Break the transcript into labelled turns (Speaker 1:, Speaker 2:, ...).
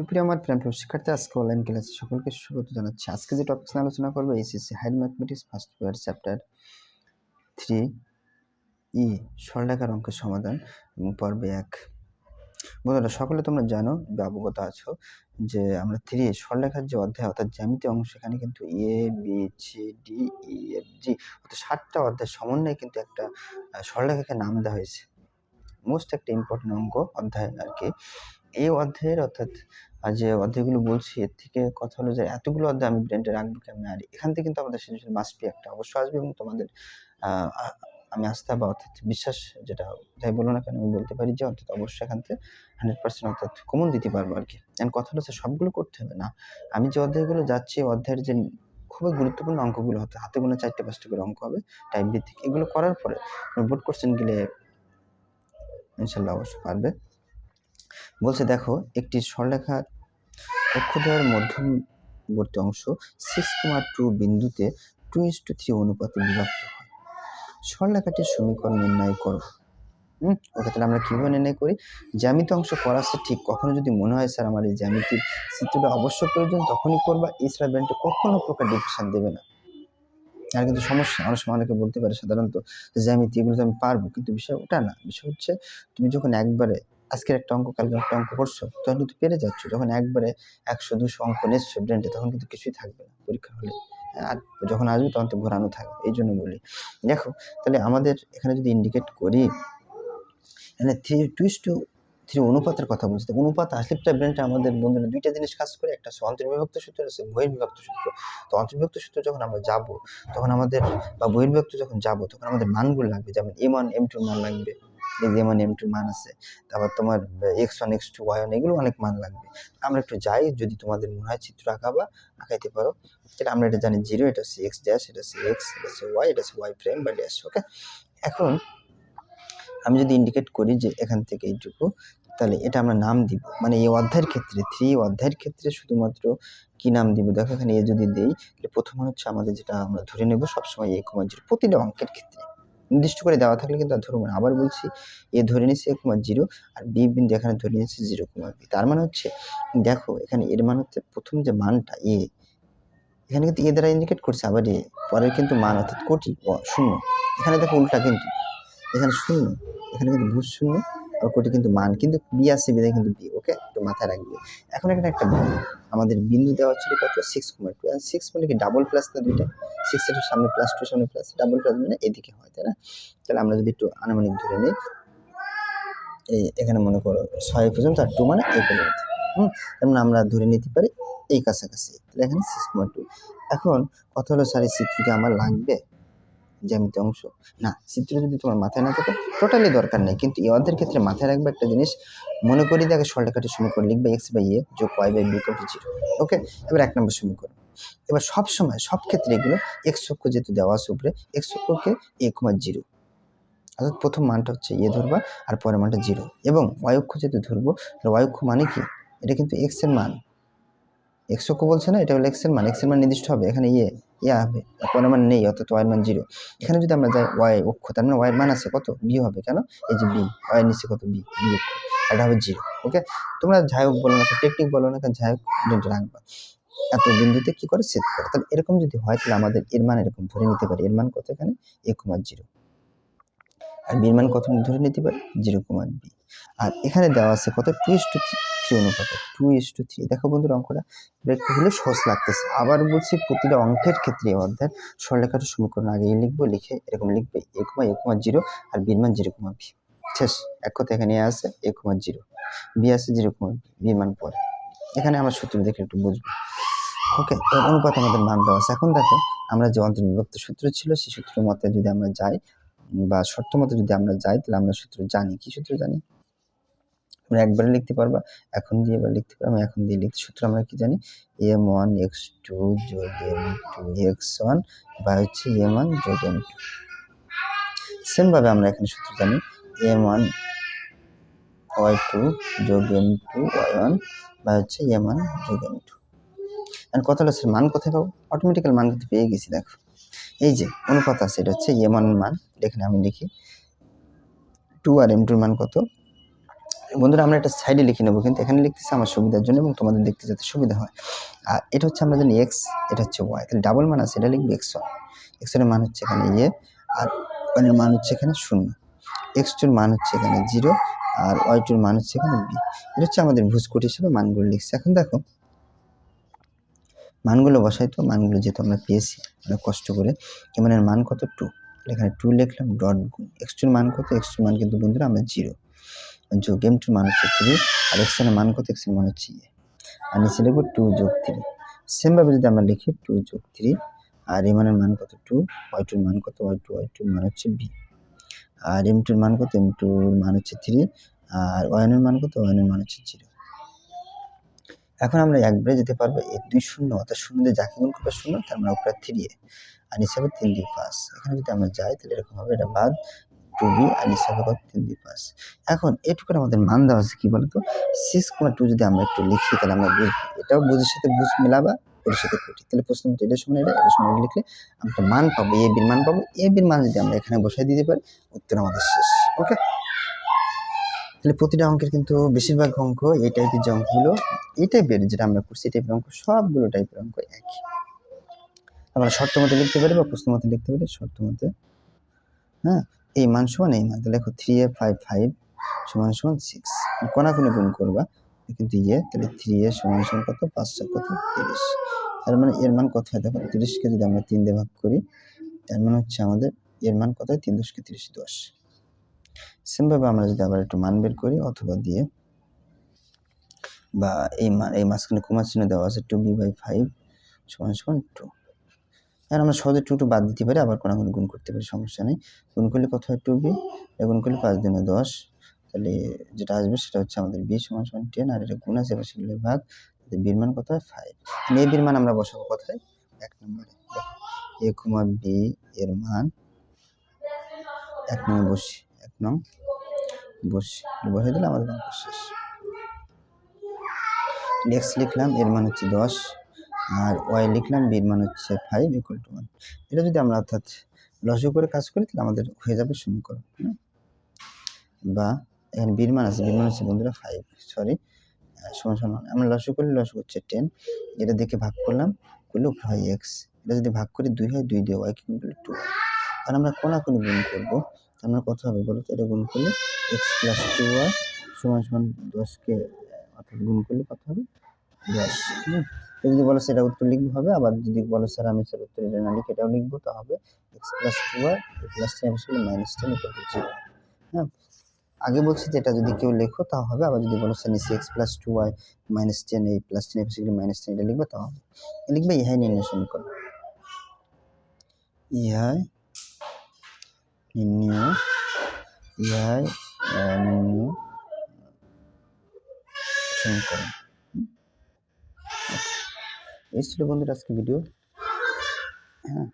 Speaker 1: সুপ্রিয় আমার প্রিয় শিক্ষার্থী আজকে অনলাইন ক্লাসে সকলকে স্বাগত জানাচ্ছি। আজকে যে টপিক নিয়ে আলোচনা করব HSC higher mathematics first year chapter three ই সরলেখার অঙ্কের সমাধান পর্বে এক। বন্ধুরা, সকলে তোমরা জানো, বা অবগত আছো, যে আমরা থ্রি সরলেখার যে অধ্যায়, অর্থাৎ জ্যামিতি অংশ সেখানে কিন্তু A B C D E F G অর্থাৎ সাতটা অধ্যায়ের সমন্বয়ে কিন্তু একটা সরলেখাকে নাম দেওয়া হয়েছে। মোস্ট একটা ইম্পর্টেন্ট অঙ্ক, অধ্যায় আর কি। এই অধ্যায়ের, অর্থাৎ আর যে অধ্যায়গুলো বলছি, এর থেকে কথা হলো যে এতগুলো অধ্যায় আমি ব্রেনটা রাখব কেমন? আর এখান থেকে কিন্তু আমাদের সৃজনশীল মাস্ট বি একটা অবশ্য আসবে এবং তোমাদের আমি আস্থা বা অর্থাৎ বিশ্বাস যেটা যাই বলো না কেন, আমি বলতে পারি যে অর্থাৎ অবশ্যই এখান থেকে হান্ড্রেড পার্সেন্ট অর্থাৎ কমন দিতে পারব আর কি। এন্ড কথা হচ্ছে সবগুলো করতে হবে না। আমি যে অধ্যায়গুলো যাচ্ছি অধ্যায়ের যে খুবই গুরুত্বপূর্ণ অঙ্কগুলো হতে হাতে গোনা চারটে পাঁচটা করে অঙ্ক হবে টাইম ভিত্তিক, এগুলো করার পরে বোর্ড কোশ্চেন গেলে ইনশাল্লাহ অবশ্যই পারবে। বলছে, দেখো, একটি সরলেখার অক্ষদ্বয়ের মধ্যবর্তী অংশ সিক্স কুমার টু বিন্দুতে টু ইস টু থ্রি অনুপাতে বিভক্ত হয়। সরলেখাটির সমীকরণ নির্ণয় করো। হুম, ওকে, তাহলে আমরা কীভাবে নির্ণয় করি? জ্যামিতি অংশ করা সে ঠিক কখনো যদি মনে হয়, স্যার, আমার এই জ্যামিতির চিত্রটা অবশ্য প্রয়োজন, তখনই করবা। এই এছাড়া ব্যান্ডে কখনো প্রকার ডিভিশন দেবে না। আর কিন্তু সমস্যা, অনেক সময় অনেকে বলতে পারে সাধারণত জ্যামিতি, এগুলো তো আমি পারব। কিন্তু বিষয় ওটা না। বিষয় হচ্ছে, তুমি যখন একবারে আজকের একটা অঙ্ক কালকে একটা অঙ্ক করছ, তখন কিন্তু পেরে যাচ্ছ। যখন একবারে একশো, দুশো অঙ্ক নিচ্ছ ব্রেন্ডে তখন কিন্তু কিছুই থাকবে না পরীক্ষা হলে। আর যখন আসবে, তখন তো ঘোরানো থাকবে, এই জন্য বলি। দেখো, তাহলে আমাদের এখানে যদি ইন্ডিকেট করি এখানে থ্রি টুইস টু থ্রি অনুপাতের কথা বলছি। অনুপাত আসলে প্রায় ব্রেনটা আমাদের বন্ধুরা দুইটা জিনিস কাজ করে, একটা হচ্ছে অন্তর্বিভক্ত সূত্র আছে বহির্বিভক্ত সূত্র। তো অন্তর্বিভক্ত সূত্র যখন আমরা যাব, তখন আমাদের বা বহির্বিভক্ত যখন যাব, তখন আমাদের মানগুলো লাগবে, যেমন এম ওয়ান এম টুর মান লাগবে। এই যে এম টুর মান আছে, তারপর তোমার x one x two y one এগুলো অনেক মান লাগবে। আমরা একটু যাই, যদি তোমাদের মনে হয় চিত্র আঁকাবা, আঁকাইতে পারো। তাহলে আমরা এটা জানি জিরো, এটা হচ্ছে এক্স ড্যাশ এটা হচ্ছে এক্স এটা হচ্ছে ওয়াই এটা হচ্ছে ওয়াই প্রাইম বা ড্যাশ ওকে এখন আমি যদি ইন্ডিকেট করি যে এখান থেকে এইটুকু, তাহলে এটা আমরা নাম দিব। মানে এই অধ্যায়ের ক্ষেত্রে থ্রি অধ্যায়ের ক্ষেত্রে শুধুমাত্র কি নাম দিব? দেখো এখানে এ যদি দেই, তাহলে প্রথম হচ্ছে আমাদের যেটা আমরা ধরে নেব সবসময় এ কমা জিরো, প্রতিটা অঙ্কের ক্ষেত্রে। নির্দিষ্ট করে দেওয়া থাকলে কিন্তু আর ধরবো না। আবার বলছি, এ ধরে নিচ্ছি এ কমা জিরো আর বি বিন্দু এখানে ধরে নিচ্ছি জিরো কমা বি। তার মানে হচ্ছে, দেখো, এখানে এর মান হচ্ছে প্রথম যে মানটা, এ, এখানে কিন্তু এ দ্বারা ইন্ডিকেট করছে আবার এ, পরের কিন্তু মান অর্থাৎ কোটি শূন্য। এখানে দেখো উল্টা কিন্তু, এখানে শূন্য, এখানে কিন্তু ভূত শূন্য আর কোটি কিন্তু মান, কিন্তু বি আছে বিদায় কিন্তু বি, ওকে? একটু মাথায় রাখবে। এখন এখানে একটা আমাদের বিন্দু দেওয়া ছিল কত? সিক্স কমা টু আর সিক্স মানে কি ডাবল প্লাস না দুইটা? সিক্স এর সামনে প্লাস টু সামনে প্লাস ডাবল প্লাস মানে এদিকে হয়, তাই না? তাহলে আমরা যদি একটু আনুমানিক ধরে নিই, এই এখানে মনে করো ছয় পর্যন্ত আর টু মানে এই পর্যন্ত, হুম? তেমন আমরা ধরে নিতে পারি এই কাছাকাছি, তাহলে এখানে সিক্স কমা টু এখন কথা হলো স্যার এই চিত্রটি আমার লাগবে? জ্যামিতি অংশ? না, চিত্র যদি তোমার মাথায় না থাকে টোটালি দরকার নেই, কিন্তু অর্ধের ক্ষেত্রে মাথায় রাখবে একটা জিনিস, মনে করি দেখে সরলরেখাটির সমীকরণ লিখবে এক্স বাই এ যোগ y by b to zero okay এবার এক নম্বর সমীকরণ। এবার সব সময়, সব ক্ষেত্রে এগুলো এক্স অক্ষ যেহেতু দেওয়া আছে উপরে এক্স অক্ষকে এ কমা জিরো। অর্থাৎ প্রথম মানটা হচ্ছে এ ধরবা, আর পরের মানটা জিরো। এবং অক্ষ যেহেতু ধরবো ওয়াই অক্ষ মানে কি? এটা কিন্তু এক্সের মান। এক্স অক্ষ বলছে না, এটা হলো এক্সের মান। এক্সের মান নির্দিষ্ট হবে, এখানে ইয়ে ইয়ে হবে পরের মান নেই, অর্থাৎ ওয়াই মান জিরো। এখানে যদি আমরা যাই ওয়াই অক্ষ, তার মানে ওয়াই মান আছে কত? বি হবে কেন? এই যে বি ওয়াই নিচে কত বি বি অক্ষ এটা হবে জিরো ওকে তোমরা যাই হোক বলো না টেকনিক বলো না কেন, যাই হোক রাখবা এত বিন্দুতে কি করে সেট করে? তাহলে এরকম যদি হয়, তাহলে আমাদের এর মান এরকম ধরে নিতে পারি। এর মান কত এখানে? এ কমা জিরো আর বির মান কত ধরে নিতে পারি? জিরো কমা বি আর এখানে দেওয়া আছে কত? টু ইস টু থ্রি অনুপাতে। টু ইস টু থ্রি দেখো বন্ধুরা, অঙ্কটা একটু হলে সহজ লাগতেছে। আবার বলছি প্রতিটা অঙ্কের ক্ষেত্রে অধ্যায় সরলেখার সমীকরণ আগে লিখব, লিখে এরকম লিখবে। এ কমা এ কমা জিরো আর বির মান জিরো কমা বি শেষ। এক কথা এখানে আছে এ কমা জিরো বি আছে জিরো কমা বি বির মান পরে। এখানে আমরা সূত্র দেখে একটু বুঝব। ওকে অনুপাত আমাদের মান দেওয়া আছে। এখন দেখো, আমরা যে অন্তর্বিভক্ত সূত্র ছিল, সেই সূত্র মতে যদি আমরা যাই, বা শর্ত মতে যদি আমরা যাই, তাহলে আমরা সূত্র জানি। কি সূত্র জানি? আমরা একবারে লিখতে পারবা, এখন দিয়ে এবার লিখতে পারব এখন দিয়ে লিখতে, সূত্র আমরা কি জানি? এম ওয়ান এক্স টু যোগ এম টু এক্স ওয়ান বা হচ্ছে এম ওয়ান যোগ এম টু সেমভাবে আমরা এখানে সূত্র জানি এম ওয়ান ওয়াই টু যোগ এম টু ওয়াই ওয়ান বা হচ্ছে এম ওয়ান যোগ এম টু আর কত হলো মান কোথায় পাবো? অটোমেটিক্যাল মান কিন্তু পেয়ে গেছি, দেখো। এই যে, অনুপাত আছে, এটা হচ্ছে এম ওয়ান মান। এখানে আমি লিখি টু আর এম টুর মান কত? বন্ধুরা, আমরা একটা সাইডে লিখে নেব, কিন্তু এখানে লিখতেছি আমার সুবিধার জন্য এবং তোমাদের দেখতে যাতে সুবিধা হয়। আর এটা হচ্ছে আমরা জানি এক্স এটা হচ্ছে ওয়াই তাহলে ডাবল মান আছে, এটা লিখবে এক্স ওয়ান এক্সের মান হচ্ছে এখানে ইয়ে আর ওয়ানের মান হচ্ছে এখানে শূন্য। এক্স টুর মান হচ্ছে এখানে জিরো আর ওয়াই টুর মান হচ্ছে এখানে বি এটা হচ্ছে আমাদের ভুজকোট হিসেবে মানগুলো লিখছে। এখন দেখো মানগুলো বসাই তো মানগুলো যেহেতু আমরা পেয়েছি অনেক কষ্ট করে যেমন এর মান কত টু এখানে টু লিখলাম ডট এক্স টুর মান কত এক্স টুর মান কিন্তু বন্ধুরা আমরা জিরো যোগ এম টুর মান হচ্ছে থ্রি আর এক্সের মান কত এক্সের মান হচ্ছে ইয়ে আর নিচে লিখব টু যোগ থ্রি সেমভাবে যদি আমরা লিখি টু যোগ থ্রি আর এ মানের মান কত টু ওয়াই টুর মান কত ওয়াই টু ওয়াই টুর মান হচ্ছে বি আর এম টুর মান কত এম টুর মান হচ্ছে থ্রি আর ওয়ানের মান কত ওয়ানের মান হচ্ছে জিরো এখন আমরা একবারে যেতে পারব এই দুই শূন্য, অর্থাৎ শূন্য যাকে গুণ করবে শূন্য, তার মানে উপরে থ্রি এ। আর হিসাবে তিন দুই পাঁচ। এখানে যদি আমরা যাই, তাহলে এরকম হবে, এটা বাদ। টু বি আর হিসাবে কত? তিন দুই পাঁচ। এখন এটুকুর আমাদের মান দেওয়া আছে কি বলতো? সিক্স কমা টু যদি আমরা একটু লিখি, তাহলে আমরা বুঝব এটাও বুঝের সাথে বুঝ মিলাবা ওর সাথে কুটি তাহলে প্রশ্ন মতো এটার সময় এটা, এটার সময় লিখলে আমরা মান পাবো এ বির মান পাবো। এ বির মান যদি আমরা এখানে বসাই দিতে পারি, উত্তর আমাদের শেষ। ওকে তাহলে প্রতিটা অঙ্কের কিন্তু বেশিরভাগ অঙ্ক এই টাইপের যে অঙ্কগুলো, এই টাইপের যেটা আমরা করছি, এই টাইপের অঙ্ক সবগুলো টাইপের অঙ্ক একই। আমরা শর্ত মতে লিখতে পারি বা প্রশ্ন মতে লিখতে পারি, শর্ত মতে হ্যাঁ? এই মান সমান এই মান, তাহলে দেখো থ্রি এ ফাইভ ফাইভ সমান সমান সিক্স কোনাকুনি গুণ করবা? কিন্তু ইয়ে তাহলে থ্রি এ সমান সমান কত? পাঁচশো কত? তিরিশ। তার মানে এর মান কত হয়? দেখো তিরিশকে যদি আমরা তিন দিয়ে ভাগ করি, তার মানে হচ্ছে আমাদের এর মান কত তিন দশকে তিরিশ দশ। সেমভাবে আমরা যদি আবার একটু মান বের করি, অথবা দিয়ে বা এই মান এই মাঝখানে কুমার চিহ্ন দেওয়া আছে টু বি বাই ফাইভ সমান সমান টু আর আমরা সহজে টু টু বাদ দিতে পারি, আবার কোনো গুণ করতে পারি, সমস্যা নেই। গুণ করলে কত হয় টু বি গুণ করলে পাঁচ দিনে দশ। তাহলে যেটা আসবে সেটা হচ্ছে আমাদের বি সমান সমান টেন আর এটা গুণ আছে সেগুলো ভাগ। বির মান কত হয় ফাইভ এ বির মান আমরা বসাবো কোথায়? এক নম্বরে। এ কুমা বি এর মান, এক নম্বরে বসি। এক নং। বসি, বসে দিলে আমাদের অঙ্ক শেষ। এক্স লিখলাম, এর মান হচ্ছে দশ। আর ওয়াই লিখলাম বির মান হচ্ছে ফাইভ ইকুয়াল টু ওয়ান এটা যদি আমরা অর্থাৎ লসু করে কাজ করি, তাহলে আমাদের হয়ে যাবে সমীকরণ বা এখানে বির মান আছে বির মান হচ্ছে বন্ধুরা ফাইভ সরি সমান সমান আমরা লসু করলে লসু হচ্ছে টেন এটা দেখে ভাগ করলাম, করলে উপরে হয় এক্স এটা যদি ভাগ করি, দুই হয় দুই দিয়ে ওয়াই কি গুণ করলে টু আর আমরা কোনাকুনি গুণ করব? আমরা কত হবে বলো তো এটা গুণ করলে এক্স প্লাস টু ওয়াই সমান সমান দশকে অর্থাৎ গুণ করলে কত হবে? দশ, হুম? যদি বলো সেটা উত্তর লিখব হবে, আবার যদি বলো স্যার আমি স্যার উত্তর এটা না লিখে এটাও লিখব, তা হবে x plus two y plus ten আসলে minus ten equal to zero হ্যাঁ আগে বলছি যে এটা যদি কেউ লেখো তা হবে, আবার যদি বলো নিচে x plus two y minus ten এই প্লাস টেন এফিসিক্যালি মাইনাস টেন এটা লিখবে তা হবে। লিখবে ইহাই নির্ণয় সমীকরণ। ইহাই নির্ণয় ইহাই নির্ণয় সমীকরণ এই ছিল বন্ধুরা আজকে ভিডিও। হ্যাঁ।